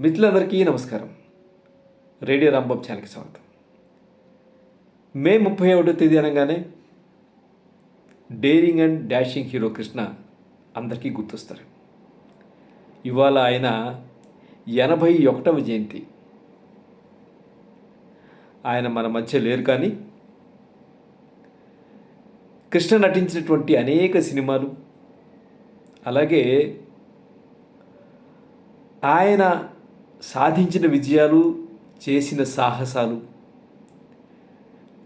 మిత్రులందరికీ నమస్కారం. రేడియో రాంబాబు ఛానల్కి స్వాగతం. మే ముప్పై ఒకటో తేదీ అనగానే daring and dashing hero Krishna అందరికీ గుర్తొస్తారు. ఇవాళ ఆయన ఎనభై ఒకటవ జయంతి. ఆయన మన మధ్య లేరు కానీ కృష్ణ నటించినటువంటి అనేక సినిమాలు అలాగే ఆయన సాధించిన విజయాలు చేసిన సాహసాలు.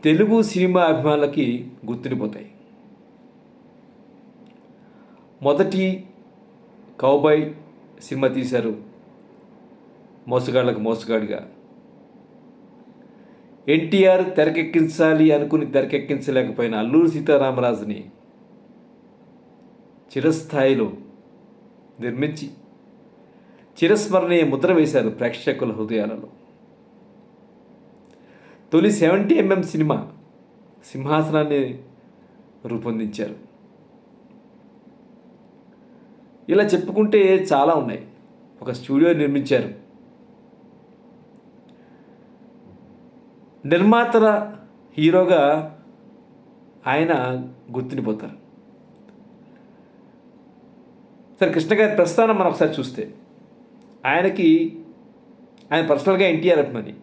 తెలుగు సినిమా అభిమానులకి గుర్తుండిపోతాయి. మొదటి కౌబాయ్ సినిమా తీశారు మోసగాళ్ళకు మోసగాడిగా. ఎన్టీఆర్ తెరకెక్కించాలి అనుకుని తెరకెక్కించలేకపోయిన అల్లూరి సీతారామరాజుని చిరస్థాయిలో నిర్మించి చిరస్మరణీయ ముద్ర వేశారు ప్రేక్షకుల హృదయాలలో. తొలి సెవెంటీ ఎంఎం సినిమా సింహాసనాన్ని రూపొందించారు. ఇలా చెప్పుకుంటే చాలా ఉన్నాయి. ఒక స్టూడియో నిర్మించారు. నిర్మాతల హీరోగా ఆయన గుర్తుండిపోతారు. సరే కృష్ణ గారి ప్రస్థానం మనం ఒకసారి చూస్తే ఆయనకి ఆయన పర్సనల్గా ఎన్టీఆర్ అభిమాని.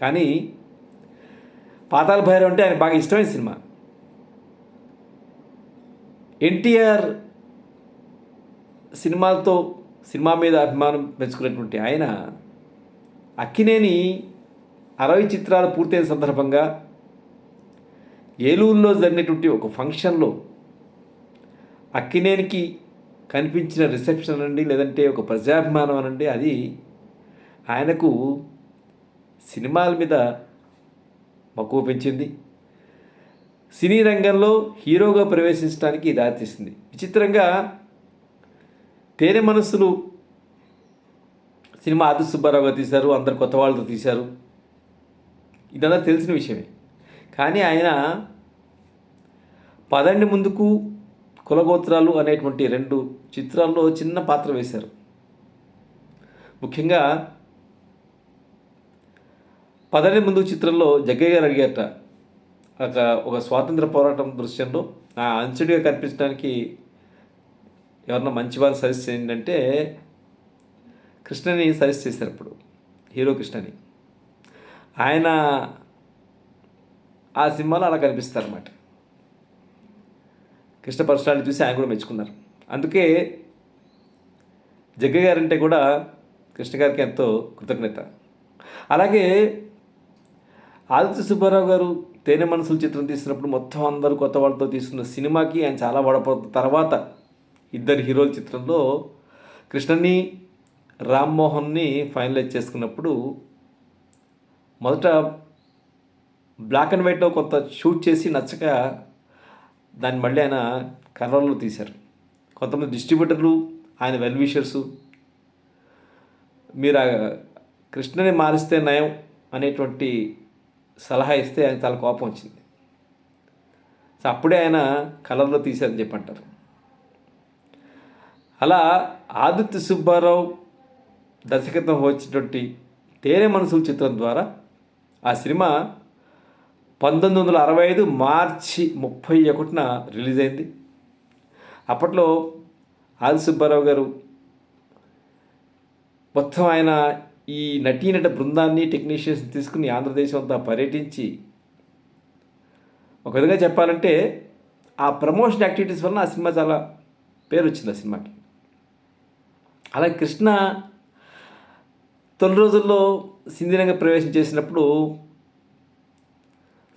కానీ పాతాల భైరవ్ అంటే ఆయన బాగా ఇష్టమైన సినిమా. ఎన్టీఆర్ సినిమాలతో సినిమా మీద అభిమానం పెంచుకున్నటువంటి ఆయన అక్కినేని అరవై చిత్రాలు పూర్తయిన సందర్భంగా ఏలూరులో జరిగినటువంటి ఒక ఫంక్షన్లో అక్కినేనికి కనిపించిన రిసెప్షన్ అనండి లేదంటే ఒక ప్రజాభిమానం అనండి అది ఆయనకు సినిమాల మీద మక్కువ పెంచింది. సినీ రంగంలో హీరోగా ప్రవేశించడానికి దారితీసింది. విచిత్రంగా తేనె మనస్సులు సినిమా ఆది సుబ్బారావుగా తీశారు అందరు కొత్త వాళ్ళతో తీశారు. ఇదంతా తెలిసిన విషయమే. కానీ ఆయన పదండి ముందుకు కులగోత్రాలు అనేటువంటి రెండు చిత్రాల్లో చిన్న పాత్ర వేశారు. ముఖ్యంగా పదనే ముందు చిత్రంలో జగ్గయ్య గారు అడిగారట ఒక ఒక స్వాతంత్ర పోరాటం దృశ్యంలో ఆ అంచుడిగా కనిపించడానికి ఎవరన్నా మంచి సజెస్ట్ చేయండి అంటే కృష్ణని సజెస్ట్ చేశారు ఇప్పుడు హీరో కృష్ణని. ఆయన ఆ సినిమాలో అలా కనిపిస్తారన్నమాట. కృష్ణ పర్సనాలిటీ చూసి ఆయన కూడా మెచ్చుకున్నారు. అందుకే జగ్గ గారంటే కూడా కృష్ణ గారికి ఎంతో కృతజ్ఞత. అలాగే ఆదిత్య సుబ్బారావు గారు తేనె మనసుల చిత్రం తీసినప్పుడు మొత్తం అందరూ కొత్త వాళ్ళతో తీసుకున్న సినిమాకి ఆయన చాలా వాడపోతుంది తర్వాత ఇద్దరు హీరోల చిత్రంలో కృష్ణని రామ్మోహన్ని ఫైనలైజ్ చేసుకున్నప్పుడు మొదట బ్లాక్ అండ్ వైట్లో కొంత షూట్ చేసి నచ్చక దాన్ని మళ్ళీ ఆయన కలర్లో తీశారు. కొంతమంది డిస్ట్రిబ్యూటర్లు ఆయన వెల్ విషర్సు మీరు ఆ కృష్ణని మారిస్తే నయం అనేటువంటి సలహా ఇస్తే ఆయన చాలా కోపం వచ్చింది. సో అప్పుడే ఆయన కలర్లో తీశారని చెప్పి అంటారు అలా ఆదిత్య సుబ్బారావు దర్శకత్వం వచ్చినటువంటి తేనె మనసుల చిత్రం ద్వారా ఆ సినిమా పంతొమ్మిది వందల అరవై ఐదు మార్చి ముప్పై ఒకటిన రిలీజ్ అయింది అప్పట్లో ఆది సుబ్బారావు గారు మొత్తం ఆయన ఈ నటీనట బృందాన్ని టెక్నీషియన్స్ తీసుకుని ఆంధ్రదేశం అంతా పర్యటించి ఒక విధంగా చెప్పాలంటే ఆ ప్రమోషన్ యాక్టివిటీస్ వలన ఆ సినిమా చాలా పేరు వచ్చింది ఆ సినిమాకి. అలా కృష్ణ తొలి రోజుల్లో సింధీరంగ ప్రవేశం చేసినప్పుడు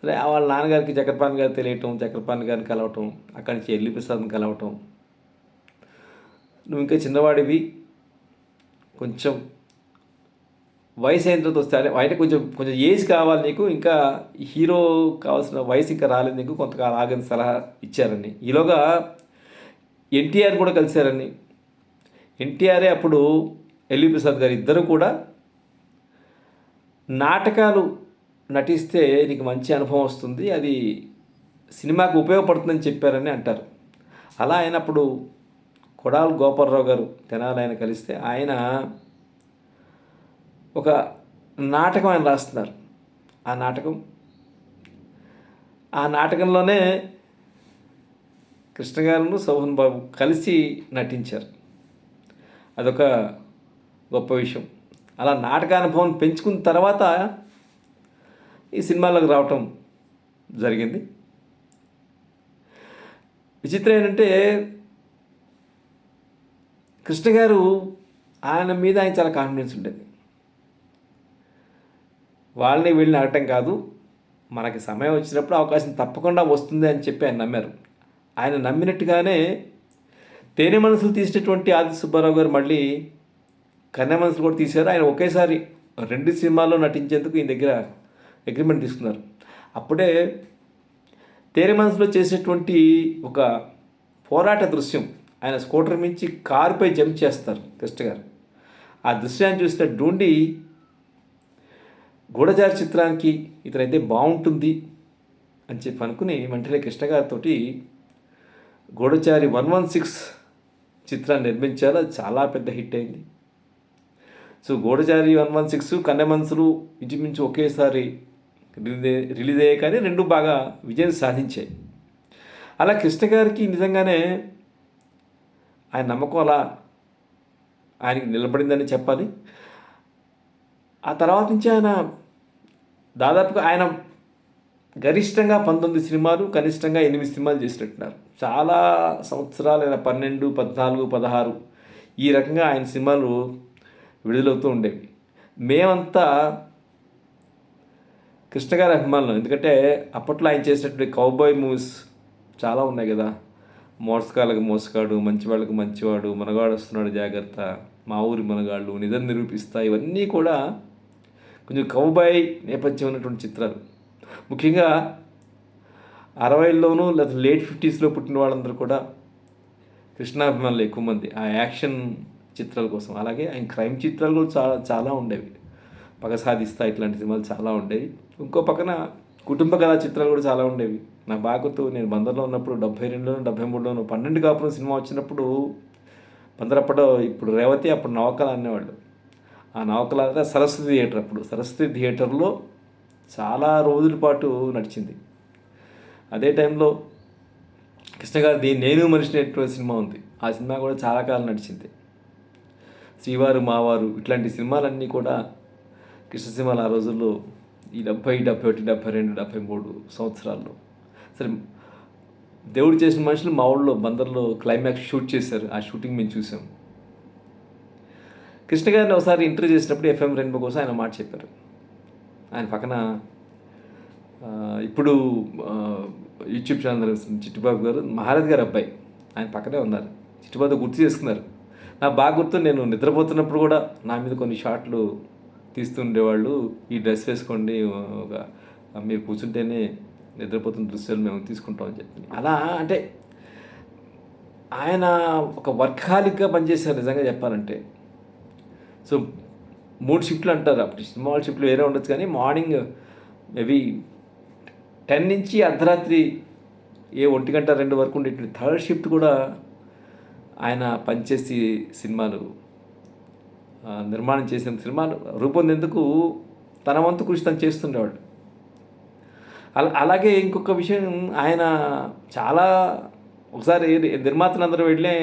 సరే వాళ్ళ నాన్నగారికి చక్రపాణి గారు తెలియటం చక్రపాణి గారిని కలవటం అక్కడి నుంచి ఎల్లి ప్రసాద్ని కలవటం. నువ్వు ఇంకా చిన్నవాడివి. కొంచెం వయసు అయిన తర్వాత వస్తే అంటే కొంచెం కొంచెం ఏజ్ కావాలి నీకు ఇంకా హీరో కావాల్సిన వయసు ఇంకా రాలేదు నీకు కొంతకాలం ఆగని సలహా ఇచ్చారని. ఈలోగా ఎన్టీఆర్ కూడా కలిశారని. ఎన్టీఆరే అప్పుడు ఎల్వి ప్రసాద్ గారు ఇద్దరు కూడా నాటకాలు నటిస్తే నీకు మంచి అనుభవం వస్తుంది అది సినిమాకు ఉపయోగపడుతుందని చెప్పారని అంటారు. అలా అయినప్పుడు కొడాల్ గోపాలరావు గారు తెనాలి ఆయన కలిస్తే ఆయన ఒక నాటకం ఆయన రాస్తున్నారు. ఆ నాటకం ఆ నాటకంలోనే కృష్ణగారును శోభన్ బాబు కలిసి నటించారు. అదొక గొప్ప విషయం. అలా నాటకానుభవం పెంచుకున్న తర్వాత ఈ సినిమాలోకి రావటం జరిగింది. విచిత్రం ఏంటంటే కృష్ణ గారు ఆయన మీద ఆయన చాలా కాన్ఫిడెన్స్ ఉండేది. వాళ్ళని వీళ్ళని అడగటం కాదు మనకి సమయం వచ్చినప్పుడు అవకాశం తప్పకుండా వస్తుంది అని చెప్పి ఆయన నమ్మారు. ఆయన నమ్మినట్టుగానే తేనె మనసులు తీసినటువంటి ఆది సుబ్బారావు గారు మళ్ళీ కన్నె మనసులు కూడా తీశారు. ఆయన ఒకేసారి రెండు సినిమాల్లో నటించేందుకు ఈయన దగ్గర అగ్రిమెంట్ తీసుకున్నారు. అప్పుడే తేనె మనసులో చేసేటువంటి ఒక పోరాట దృశ్యం. ఆయన స్కూటర్ మించి కారుపై జంప్ చేస్తారు కృష్ణ గారు. ఆ దృశ్యాన్ని చూసిన డూండి గూఢజారి చిత్రానికి ఇతనైతే బాగుంటుంది అని చెప్పి అనుకుని వెంటనే కృష్ణ గారితో గూఢచారి వన్ వన్ సిక్స్ చిత్రాన్ని నిర్మించారు. అది చాలా పెద్ద హిట్ అయింది. సో గూఢచారి వన్ వన్ సిక్స్ కన్నెమన్సులు ఇంచుమించు ఒకేసారి రిలీజ్ రిలీజ్ అయ్యాయి కానీ రెండు బాగా విజయం సాధించాయి. అలా కృష్ణ గారికి నిజంగానే ఆయన నమ్మకం అలా ఆయనకి నిలబడిందని చెప్పాలి. ఆ తర్వాత నుంచి ఆయన దాదాపుగా ఆయన గరిష్టంగా పంతొమ్మిది సినిమాలు కనిష్టంగా ఎనిమిది సినిమాలు చేసినట్టున్నారు. చాలా సంవత్సరాలు అయిన పన్నెండు పద్నాలుగు పదహారు ఈ రకంగా ఆయన సినిమాలు విడుదలవుతూ ఉండేవి. మేమంతా కృష్ణ గారి అభిమానులు. ఎందుకంటే అప్పట్లో ఆయన చేసినటువంటి కౌబాయ్ మూవీస్ చాలా ఉన్నాయి కదా. మోసకాలకు మోసగాడు మంచివాళ్ళకు మంచివాడు మనగాడు వస్తున్నాడు జాగ్రత్త మా ఊరి మనగాళ్ళు నిజం నిరూపిస్తా ఇవన్నీ కూడా కొంచెం కౌబాయ్ నేపథ్యం ఉన్నటువంటి చిత్రాలు. ముఖ్యంగా అరవైల్లోనూ లేదా లేట్ ఫిఫ్టీస్లో పుట్టిన వాళ్ళందరూ కూడా కృష్ణాభిమానులు ఎక్కువ మంది. ఆ యాక్షన్ చిత్రాల కోసం. అలాగే ఆయన క్రైమ్ చిత్రాలు కూడా చాలా చాలా ఉండేవి. పగ సాధిస్తా ఇట్లాంటి సినిమాలు చాలా ఉండేవి. ఇంకో పక్కన కుటుంబ కథా చిత్రాలు కూడా చాలా ఉండేవి. నా బాగా గుర్తు నేను బందర్లో ఉన్నప్పుడు డెబ్బై రెండులోను డెబ్బై మూడులోను పన్నెండు కాపురం సినిమా వచ్చినప్పుడు బందరప్పట్లో ఇప్పుడు రేవతి అప్పుడు నవకల అనేవాళ్ళు. ఆ నవకల సరస్వతి థియేటర్ అప్పుడు. సరస్వతి థియేటర్లో చాలా రోజుల పాటు నడిచింది. అదే టైంలో కృష్ణగారిది నేను మనిషి అనేటువంటి సినిమా ఉంది. ఆ సినిమా కూడా చాలా కాలం నడిచింది. శ్రీవారు మావారు ఇట్లాంటి సినిమాలన్నీ కూడా కృష్ణ ఆ రోజుల్లో ఈ డెబ్బై డెబ్బై ఒకటి డెబ్బై రెండు డెబ్బై మూడు సంవత్సరాల్లో. సరే దేవుడు చేసిన మనుషులు మా ఊళ్ళో బందర్లో క్లైమాక్స్ షూట్ చేశారు. ఆ షూటింగ్ మేము చూసాం. కృష్ణ గారిని ఒకసారి ఇంటర్వ్యూ చేసినప్పుడు ఎఫ్ఎం రెయిన్బో కోసం ఆయన మాట చెప్పారు. ఆయన పక్కన ఇప్పుడు యూట్యూబ్ ఛానల్ చిట్టుబాబు గారు మహారాజ్ గారు అబ్బాయి ఆయన పక్కనే ఉన్నారు. చిట్టుబాబు గుర్తు చేసుకున్నారు. నాకు బాగా గుర్తు నేను నిద్రపోతున్నప్పుడు కూడా నా మీద కొన్ని షాట్లు తీస్తుండేవాళ్ళు ఈ డ్రెస్ వేసుకోండి ఒక మీరు కూర్చుంటేనే నిద్రపోతున్న దృశ్యాలు మేము తీసుకుంటామని చెప్పి. అలా అంటే ఆయన ఒక వర్కాలిక్గా పనిచేశారు నిజంగా చెప్పాలంటే. సో మూడు షిఫ్ట్లు అంటారు అప్పుడు. స్మాల్ షిఫ్ట్లు వేరే ఉండొచ్చు కానీ మార్నింగ్ మేబీ టెన్ నుంచి అర్ధరాత్రి ఏ ఒంటి గంట రెండు వరకు ఉండే థర్డ్ షిఫ్ట్ కూడా ఆయన పనిచేసి సినిమాలు నిర్మాణం చేసిన సినిమా రూపొందేందుకు తన వంతు కృషి తను చేస్తుండేవాడు. అలా అలాగే ఇంకొక విషయం ఆయన చాలా ఒకసారి నిర్మాతలందరూ వెళ్ళే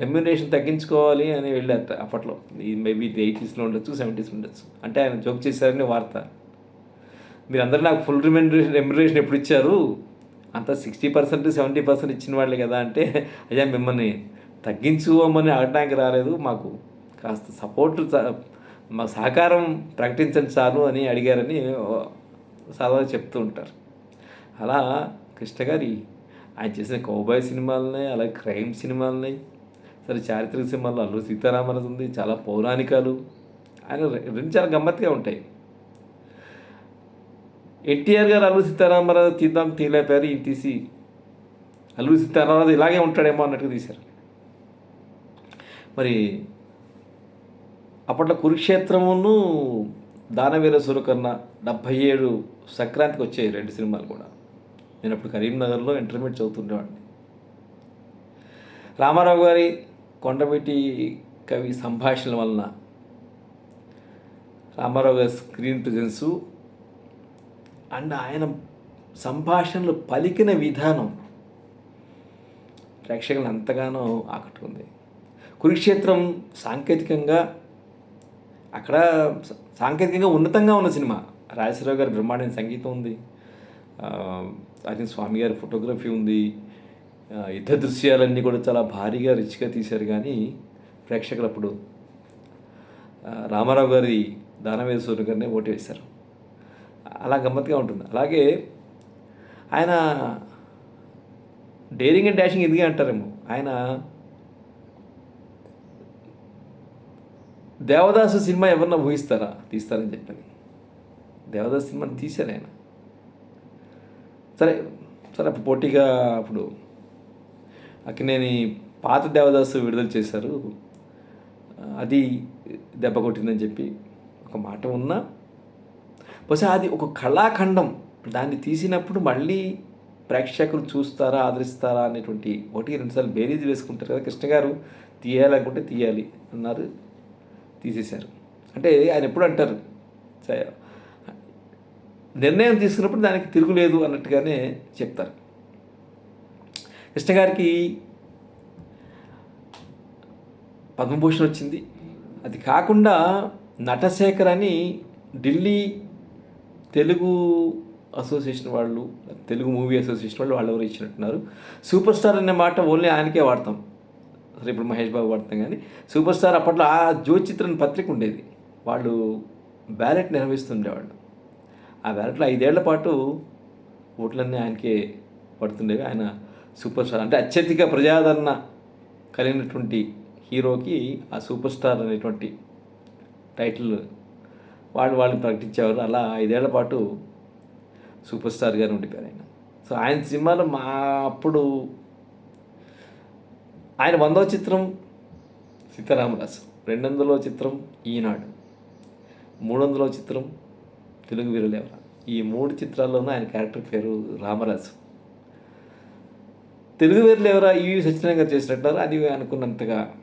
రెమ్యునరేషన్ తగ్గించుకోవాలి అని వెళ్ళారు అప్పట్లో. ఈ మేబీ ఎయిటీస్లో ఉండొచ్చు సెవెంటీస్లో ఉండొచ్చు. అంటే ఆయన జోక్ చేశారని వార్త. మీరందరూ నాకు ఫుల్ రిమ్యూనరేషన్ రెమ్యునరేషన్ ఎప్పుడు ఇచ్చారు? అంత సిక్స్టీ పర్సెంట్ సెవెంటీ పర్సెంట్ ఇచ్చిన వాళ్ళే కదా అంటే అయ్యా మిమ్మల్ని తగ్గించుకోమని అడటానికి రాలేదు మాకు. కాస్త సపోర్ట్ మా సహకారం ప్రకటించండి చాలు అని అడిగారని సాధారణ చెప్తూ ఉంటారు. అలా కృష్ణ గారి ఆయన చేసిన కౌబాయ్ సినిమాలున్నాయి అలాగే క్రైమ్ సినిమాలున్నాయి సరే చారిత్రక సినిమాల్లో అల్లు సీతారామరాజు ఉంది చాలా పౌరాణికాలు ఆయన రెండు చాలా గమ్మత్తుగా ఉంటాయి. ఎన్టీఆర్ గారు అల్లు సీతారామరాజు తీద్దాం తీలేపారు ఈయన తీసి అల్లు సీతారామరాజు ఇలాగే ఉంటాడేమో అన్నట్టుగా తీశారు. మరి అప్పట్లో కురుక్షేత్రమును దానవీర సురకన్న డెబ్భై ఏడు సంక్రాంతికి వచ్చాయి రెండు సినిమాలు కూడా. నేను అప్పుడు కరీంనగర్లో ఇంటర్మీడియట్ చదువుతుండేవాడిని. రామారావు గారి కొండవీటి కవి సంభాషణల వలన రామారావు గారి స్క్రీన్ ప్రజెన్సు అండ్ ఆయన సంభాషణలు పలికిన విధానం ప్రేక్షకులను ఎంతగానో ఆకట్టుకుంది. కురుక్షేత్రం సాంకేతికంగా అక్కడ సాంకేతికంగా ఉన్నతంగా ఉన్న సినిమా. రాజశ్రావు గారి బ్రహ్మాండమైన సంగీతం ఉంది. అర్జున్ స్వామి గారి ఫోటోగ్రఫీ ఉంది. యుద్ధ దృశ్యాలన్నీ కూడా చాలా భారీగా రిచ్గా తీశారు కానీ ప్రేక్షకులు అప్పుడు రామారావు గారి దానవేశ్వరు గారిని ఓటు వేశారు. అలా గమ్మత్తుగా ఉంటుంది. అలాగే ఆయన డేరింగ్ అండ్ డాషింగ్ ఎందుకే అంటారేమో. ఆయన దేవదాసు సినిమా ఎవరన్నా ఊహిస్తారా? తీస్తారని చెప్పని. దేవదాసు సినిమాని తీశారు ఆయన. సరే సరే అప్పుడు పోటీగా అప్పుడు అక్కినేని పాత దేవదాసు విడుదల చేశారు. అది దెబ్బ కొట్టిందని చెప్పి ఒక మాట ఉన్నా. బహుశా అది ఒక కళాఖండం. దాన్ని తీసినప్పుడు మళ్ళీ ప్రేక్షకులు చూస్తారా ఆదరిస్తారా అనేటువంటి ఒకటి రెండుసార్లు బేరీజ్ వేసుకుంటారు కదా కృష్ణ గారు. తీయాలనుకుంటే తీయాలి అన్నారు. తీసేశారు. అంటే ఆయన ఎప్పుడు అంటారు? నిర్ణయం తీసుకున్నప్పుడు దానికి తిరుగులేదు అన్నట్టుగానే చెప్తారు. కృష్ణ గారికి పద్మభూషణ్ వచ్చింది. అది కాకుండా నటశేఖర్ అని ఢిల్లీ తెలుగు అసోసియేషన్ వాళ్ళు తెలుగు మూవీ అసోసియేషన్ వాళ్ళు వాళ్ళు ఎవరు ఇచ్చినట్టున్నారు. సూపర్ స్టార్ అనే మాట ఓన్లీ ఆయనకే వాడతాం. సరే ఇప్పుడు మహేష్ బాబు వాడతాం కానీ సూపర్ స్టార్ అప్పట్లో ఆ జ్యోతిచిత్ర పత్రిక ఉండేది. వాళ్ళు బ్యాలెట్ నిర్వహిస్తుండేవాళ్ళు. ఆ బ్యాలెట్లో ఐదేళ్ళ పాటు ఓట్లన్నీ ఆయనకే పడుతుండేవి. ఆయన సూపర్ స్టార్ అంటే అత్యధిక ప్రజాదరణ కలిగినటువంటి హీరోకి ఆ సూపర్ స్టార్ అనేటువంటి టైటిల్ వాళ్ళు వాళ్ళని ప్రకటించేవారు. అలా ఐదేళ్ళ పాటు సూపర్ స్టార్గానే ఉండిపోయారు ఆయన. సో ఆయన సినిమాలో మా అప్పుడు ఆయన వందో చిత్రం సీతారామరాజు రెండు వందలో చిత్రం ఈనాడు మూడు వందలో చిత్రం తెలుగు వీరులేవరా ఈ మూడు చిత్రాల్లోనూ ఆయన క్యారెక్టర్ పేరు రామరాజు. తెలుగు వీరులేవరా ఈవి సత్యనారాయణ గారు చేసినట్టున్నారు. అది అనుకున్నంతగా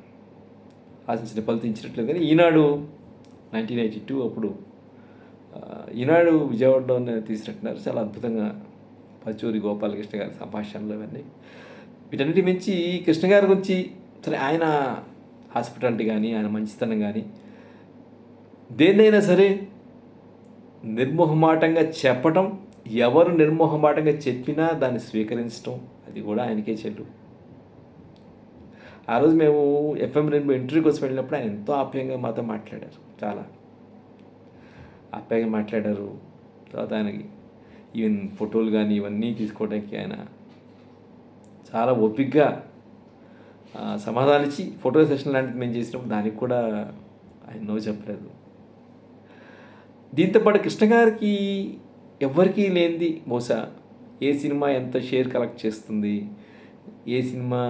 ఆశించిన ఫలితించినట్లేదు కానీ ఈనాడు నైన్టీన్ ఎయిటీ టూ అప్పుడు ఈనాడు విజయవాడలోనే తీసినట్టున్నారు. చాలా అద్భుతంగా పచ్చూరి గోపాలకృష్ణ గారి సంభాషణలు అవన్నీ. వీటన్నిటి మించి కృష్ణ గారి గురించి సరే ఆయన హాస్పిటాలిటీ కానీ ఆయన మంచితనం కానీ దేన్నైనా సరే నిర్మోహమాటంగా చెప్పటం ఎవరు నిర్మోహమాటంగా చెప్పినా దాన్ని స్వీకరించడం అది కూడా ఆయనకే చెల్లు ఆ రోజు మేము ఎఫ్ఎం రెండు ఇంటర్వ్యూ కోసం వెళ్ళినప్పుడు ఆయన ఎంతో ఆప్యాయంగా మాతో మాట్లాడారు చాలా ఆప్యాయంగా మాట్లాడారు. తర్వాత ఆయనకి ఈవెన్ ఫోటోలు కానీ ఇవన్నీ తీసుకోవడానికి ఆయన చాలా ఓపిక్గా ఆ, సమాధానం ఇచ్చి ఫోటో సెషన్ లాంటిది మేము చేసినప్పుడు దానికి కూడా ఆయన నో చెప్పలేదు. దీంతోపాటు కృష్ణ గారికి ఎవరికీ లేనిది బహుశా ఏ సినిమా ఎంత షేర్ కలెక్ట్ చేస్తుంది ఏ సినిమా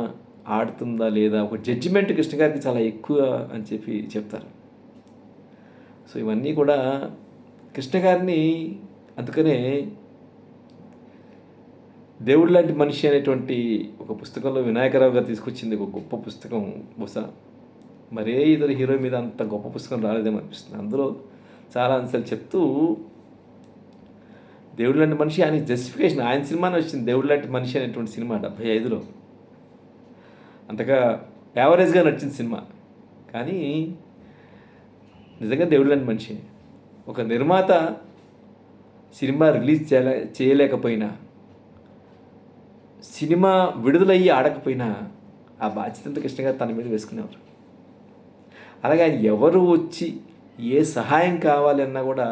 ఆడుతుందా లేదా ఒక జడ్జిమెంట్ కృష్ణ గారికి చాలా ఎక్కువ అని చెప్పి చెప్తారు. సో ఇవన్నీ కూడా కృష్ణ గారిని అందుకనే దేవుడు లాంటి మనిషి అనేటువంటి ఒక పుస్తకంలో వినాయకరావు గారు తీసుకొచ్చింది ఒక గొప్ప పుస్తకం. బహుశా మరే ఇతర హీరో మీద అంత గొప్ప పుస్తకం రాలేదేమో అనిపిస్తుంది. అందులో చాలా అంశాలు చెప్తూ దేవుడు లాంటి మనిషి ఆయన జస్టిఫికేషన్ ఆయన సినిమానే వచ్చింది. దేవుడు లాంటి మనిషి అనేటువంటి సినిమా డెబ్భై ఐదులో. అంతగా యావరేజ్గా నచ్చింది సినిమా. కానీ నిజంగా దేవుడు లాంటి మనిషి. ఒక నిర్మాత సినిమా రిలీజ్ చేయలే చేయలేకపోయినా సినిమా విడుదలయ్యి ఆడకపోయినా ఆ బాధ్యతంతా కృష్ణగారు తన మీద వేసుకునేవారు. అలాగే ఆయన ఎవరు వచ్చి ఏ సహాయం కావాలన్నా కూడా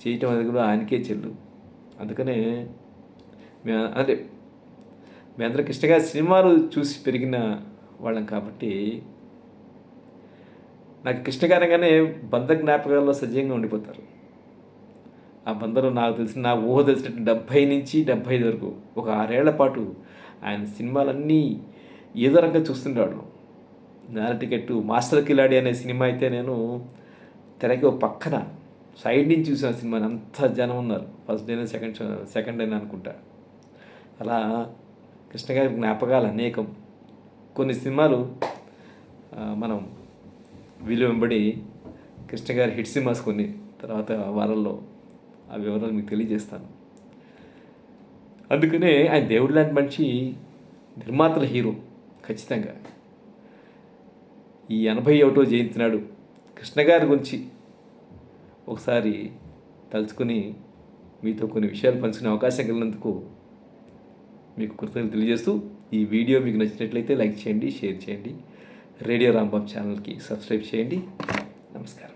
చేయటం అనేది కూడా ఆయనకే చెల్లు. అందుకనే అంటే మీ అందరూ గారి సినిమాలు చూసి పెరిగిన వాళ్ళం కాబట్టి నాకు కృష్ణగారంగానే బంధ జ్ఞాపకాల్లో సజీవంగా ఉండిపోతారు. ఆ బందరు నాకు తెలిసిన నా ఊహ తెలిసిన డెబ్భై నుంచి డెబ్భై ఐదు వరకు ఒక ఆరేళ్ళ పాటు ఆయన సినిమాలన్నీ ఏదో రకంగా చూస్తుండేవాడు నేల టికెట్ మాస్టర్ కిలాడి అనే సినిమా అయితే నేను తెరకి ఒక పక్కన సైడ్ నుంచి చూసిన సినిమాని అంత జనం ఉన్నారు. ఫస్ట్ డేనే సెకండ్ సెకండ్ డేనే అనుకుంటా. అలా కృష్ణ గారి జ్ఞాపకాలు అనేకం. కొన్ని సినిమాలు మనం వీలు వెంబడి కృష్ణ గారి హిట్ సినిమాస్ కొన్ని తర్వాత వారంలో ఆ వివరాలు మీకు తెలియజేస్తాను. అందుకనే ఆయన దేవుడు లాంటి మనిషి నిర్మాతల హీరో ఖచ్చితంగా. ఈ ఎనభై ఒకటో జయంతి నాడు కృష్ణ గారి గురించి ఒకసారి తలుచుకుని మీతో కొన్ని విషయాలు పంచుకునే అవకాశం కలిగినందుకు మీకు కృతజ్ఞతలు తెలియజేస్తూ ఈ వీడియో మీకు నచ్చినట్లయితే లైక్ చేయండి షేర్ చేయండి. రేడియో రాంబాబ్ ఛానల్కి సబ్స్క్రైబ్ చేయండి. నమస్కారం.